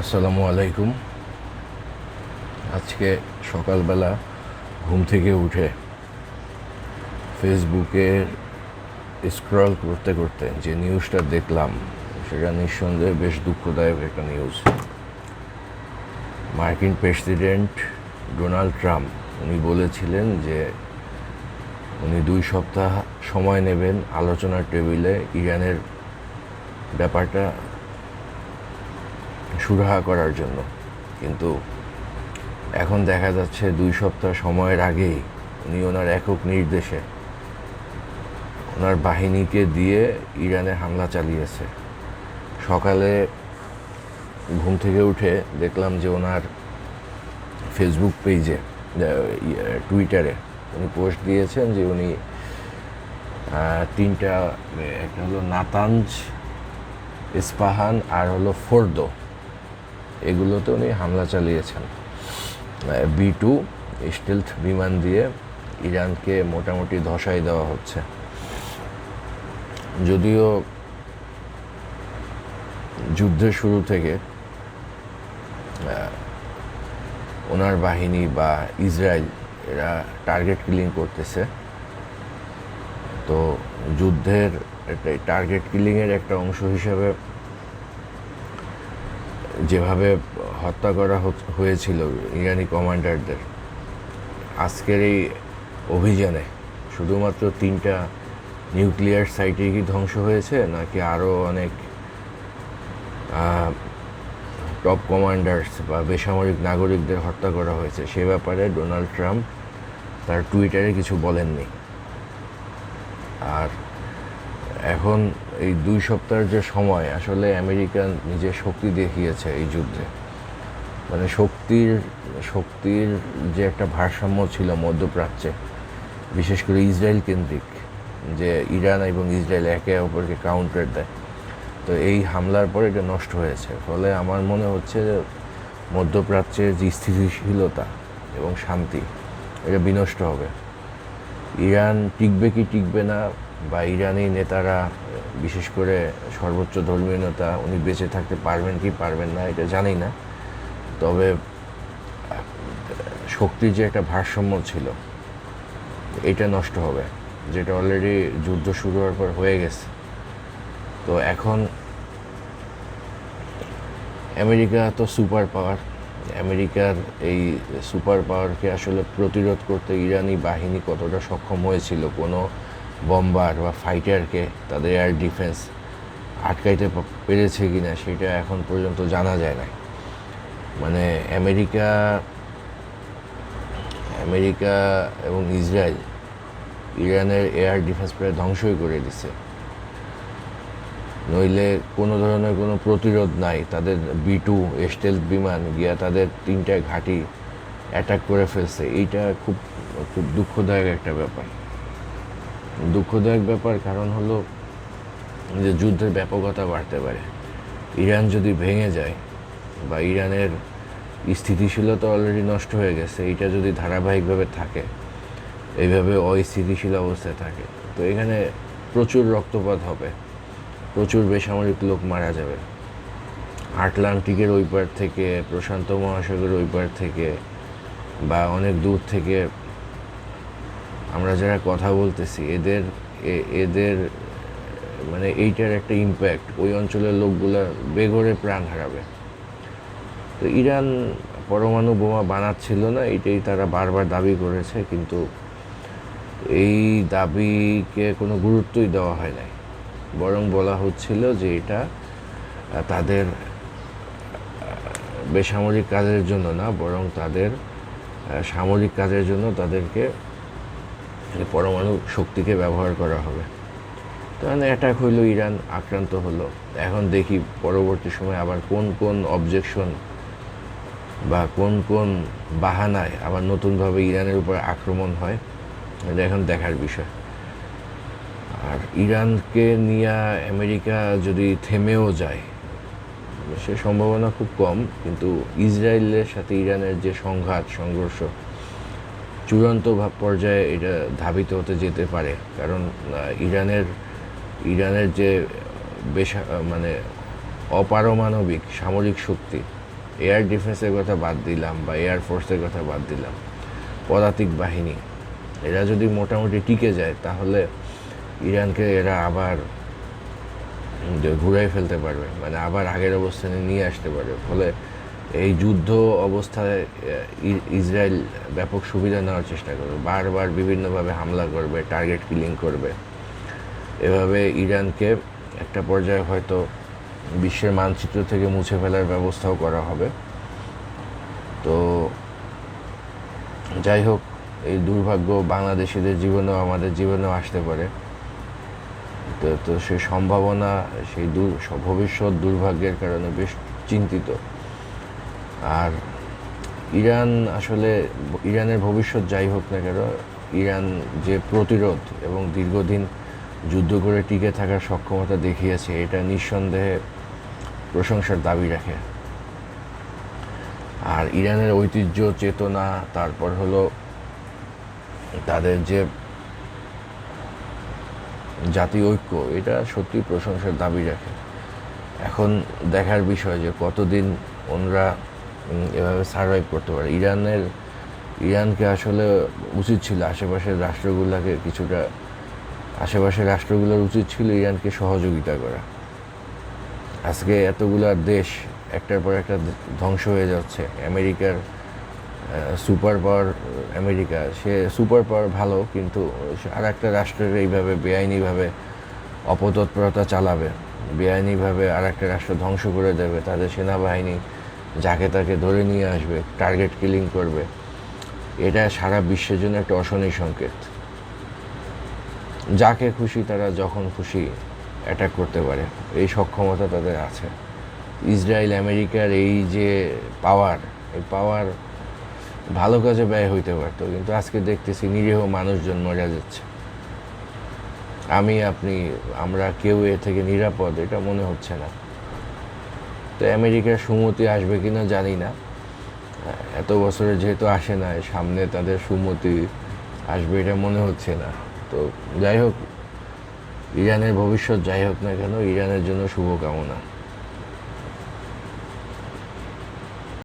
আসসালামু আলাইকুম। আজকে সকালবেলা ঘুম থেকে উঠে ফেসবুকে স্ক্রল করতে করতে যে নিউজটা দেখলাম, সেটা নিঃসন্দেহে বেশ দুঃখদায়ক একটা নিউজ। মার্কিন প্রেসিডেন্ট ডোনাল্ড ট্রাম্প, উনি বলেছিলেন যে উনি দুই সপ্তাহ সময় নেবেন আলোচনার টেবিলে ইরানের ব্যাপারটা সুরাহা করার জন্য। কিন্তু এখন দেখা যাচ্ছে দুই সপ্তাহ সময়ের আগেই উনি ওনার একক নির্দেশে ওনার বাহিনীকে দিয়ে ইরানে হামলা চালিয়েছে। সকালে ঘুম থেকে উঠে দেখলাম যে ওনার ফেসবুক পেজে টুইটারে উনি পোস্ট দিয়েছেন যে উনি তিনটা একটা হলো নাতাঞ্জ, ইস্পাহান আর হলো ফোর্দো। এগুলোতে উনি হামলা চালিয়েছেন। বি টু স্টিলথ বিমান দিয়ে ইরানকে মোটামুটি ধসাই দেওয়া হচ্ছে। যদিও যুদ্ধের শুরু থেকে ওনার বাহিনী বা ইসরায়েল এরা টার্গেট কিলিং করতেছে। তো যুদ্ধের টার্গেট কিলিংয়ের একটা অংশ হিসাবে যেভাবে হত্যা করা হয়েছিল ইরানি কমান্ডারদের, আজকের এই অভিযানে শুধুমাত্র তিনটা নিউক্লিয়ার সাইটে কি ধ্বংস হয়েছে, নাকি আরও অনেক টপ কমান্ডার্স বা বেসামরিক নাগরিকদের হত্যা করা হয়েছে? সে ব্যাপারে ডোনাল্ড ট্রাম্প তার টুইটারে কিছু বলেননি। আর এখন এই দুই সপ্তাহের যে সময়, আসলে আমেরিকা নিজের শক্তি দেখিয়েছে এই যুদ্ধে। মানে শক্তির শক্তির যে একটা ভারসাম্য ছিল মধ্যপ্রাচ্যে, বিশেষ করে ইসরায়েল কেন্দ্রিক, যে ইরান এবং ইসরায়েল একে অপরকে কাউন্টার দেয়। তো এই হামলার পরে এটা নষ্ট হয়েছে। ফলে আমার মনে হচ্ছে যে মধ্যপ্রাচ্যের যে স্থিতিশীলতা এবং শান্তি, এটা বিনষ্ট হবে। ইরান টিকবে কি টিকবে না বা ইরানি নেতারা বিশেষ করে সর্বোচ্চ ধর্মীয় নেতা উনি বেঁচে থাকতে পারবেন কি পারবেন না, এটা জানি না। তবে শক্তির যে একটা ভারসাম্য ছিল, এটা নষ্ট হবে। যেটা অলরেডি যুদ্ধ শুরু হওয়ার পর হয়ে গেছে। তো এখন আমেরিকা তো সুপার পাওয়ার আমেরিকার এই সুপার পাওয়ারকে আসলে প্রতিরোধ করতে ইরানি বাহিনী কতটা সক্ষম হয়েছিল, কোনো বম্বার বা ফাইটারকে তাদের এয়ার ডিফেন্স আটকাইতে পেরেছে কিনা সেটা এখন পর্যন্ত জানা যায় না মানে আমেরিকা আমেরিকা এবং ইসরায়েল ইরানের এয়ার ডিফেন্স প্রায় ধ্বংসই করে দিছে। নইলে কোনো ধরনের কোনো প্রতিরোধ নাই। তাদের বি টু এস্টেল বিমান গিয়া তাদের তিনটা ঘাঁটি অ্যাটাক করে ফেলছে। এইটা খুব খুব দুঃখদায়ক একটা ব্যাপার। দুঃখদায়ক ব্যাপার, কারণ হলো যে যুদ্ধের ব্যাপকতা বাড়তে পারে। ইরান যদি ভেঙে যায় বা ইরানের স্থিতিশীলতা অলরেডি নষ্ট হয়ে গেছে, এইটা যদি ধারাবাহিকভাবে থাকে, এইভাবে অস্থিতিশীল অবস্থায় থাকে, তো এখানে প্রচুর রক্তপাত হবে, প্রচুর বেসামরিক লোক মারা যাবে। আটলান্টিকের ওই পার থেকে, প্রশান্ত মহাসাগরের ওই পার থেকে বা অনেক দূর থেকে আমরা যারা কথা বলতেছি, এদের এদের মানে এইটার একটা ইম্প্যাক্ট ওই অঞ্চলের লোকগুলা বেঘরে প্রাণ হারাবে। তো ইরান পরমাণু বোমা বানাচ্ছিল না, এটাই তারা বারবার দাবি করেছে, কিন্তু এই দাবিকে কোনো গুরুত্বই দেওয়া হয় নাই। বরং বলা হচ্ছিল যে এটা তাদের বেসামরিক কাজের জন্য না, বরং তাদের সামরিক কাজের জন্য তাদেরকে পরমাণু শক্তিকে ব্যবহার করা হবে। তখন অ্যাটাক হইল, ইরান আক্রান্ত হলো। এখন দেখি পরবর্তী সময় আবার কোন কোন অবজেকশন বা কোন কোন বাহানায় আবার নতুনভাবে ইরানের উপর আক্রমণ হয়, এটা এখন দেখার বিষয়। আর ইরানকে নিয়ে আমেরিকা যদি থেমেও যায়, সে সম্ভাবনা খুব কম, কিন্তু ইসরায়েলের সাথে ইরানের যে সংঘাত, সংঘর্ষ চূড়ান্ত পর্যায়ে এটা ধাবিত হতে যেতে পারে। কারণ ইরানের ইরানের যে বেশ মানে অপারমাণবিক সামরিক শক্তি, এয়ার ডিফেন্সের কথা বাদ দিলাম বা এয়ার ফোর্সের কথা বাদ দিলাম, পদাতিক বাহিনী, এরা যদি মোটামুটি টিকে যায়, তাহলে ইরানকে এরা আবার ঘুরাই ফেলতে পারবে। মানে আবার আগের অবস্থানে নিয়ে আসতে পারবে। ফলে এই যুদ্ধ অবস্থায় ইসরায়েল ব্যাপক সুবিধা নেওয়ার চেষ্টা করবে। বারবার বিভিন্নভাবে হামলা করবে টার্গেট কিলিং করবে। এভাবে ইরানকে একটা পর্যায়ে হয়তো বিশ্বের মানচিত্র থেকে মুছে ফেলার ব্যবস্থাও করা হবে। তো যাই হোক, এই দুর্ভাগ্য বাংলাদেশিদের জীবনেও আমাদের জীবনেও আসতে পারে। তো তো সেই সম্ভাবনা, সেই দূর, ভবিষ্যৎ দুর্ভাগ্যের কারণে বেশ চিন্তিত। আর ইরান আসলে ইরানের ভবিষ্যৎ যাই হোক না কেন, ইরান যে প্রতিরোধ এবং দীর্ঘদিন যুদ্ধ করে টিকে থাকার সক্ষমতা দেখিয়েছে, এটা নিঃসন্দেহে প্রশংসার দাবি রাখে। আর ইরানের ঐতিহ্য, চেতনা, তারপর হলো তাদের যে জাতীয় ঐক্য, এটা সত্যি প্রশংসার দাবি রাখে। এখন দেখার বিষয় যে কতদিন ওনরা এভাবে সার্ভাইভ করতে পারে। ইরানের, ইরানকে আসলে উচিত ছিল আশেপাশের রাষ্ট্রগুলোকে কিছুটা, আশেপাশের রাষ্ট্রগুলোর উচিত ছিল ইরানকে সহযোগিতা করা। আজকে এতগুলা দেশ একটার পর একটা ধ্বংস হয়ে যাচ্ছে। আমেরিকার সুপার পাওয়ার আমেরিকা, সে সুপার পাওয়ার ভালো, কিন্তু আর একটা রাষ্ট্রের এইভাবে বেআইনিভাবে অপতৎপরতা চালাবে, বেআইনিভাবে আর একটা রাষ্ট্র ধ্বংস করে দেবে, তাদের সেনাবাহিনী যাকে তাকে ধরে নিয়ে আসবে টার্গেট কিলিং করবে, এটা সারা বিশ্বের জন্য একটা অশনি সংকেত। যাকে খুশি তারা যখন খুশি অ্যাটাক করতে পারে, এই সক্ষমতা তাদের আছে। ইসরায়েল, আমেরিকার এই যে পাওয়ার এই পাওয়ার ভালো কাজে ব্যয় হইতে পারতো, কিন্তু আজকে দেখতেছি নিরীহ মানুষজন মরে যাচ্ছে। আমি, আপনি, আমরা কেউ এ থেকে নিরাপদ, এটা মনে হচ্ছে না। তো আমেরিকার সুমতি আসবে কি না জানি না। এত বছরে যেহেতু আসে না সামনে তাদের সুমতি আসবে এটা মনে হচ্ছে না। তো যাই হোক, ইরানের ভবিষ্যৎ যাই হোক না কেন, ইরানের জন্য শুভকামনা।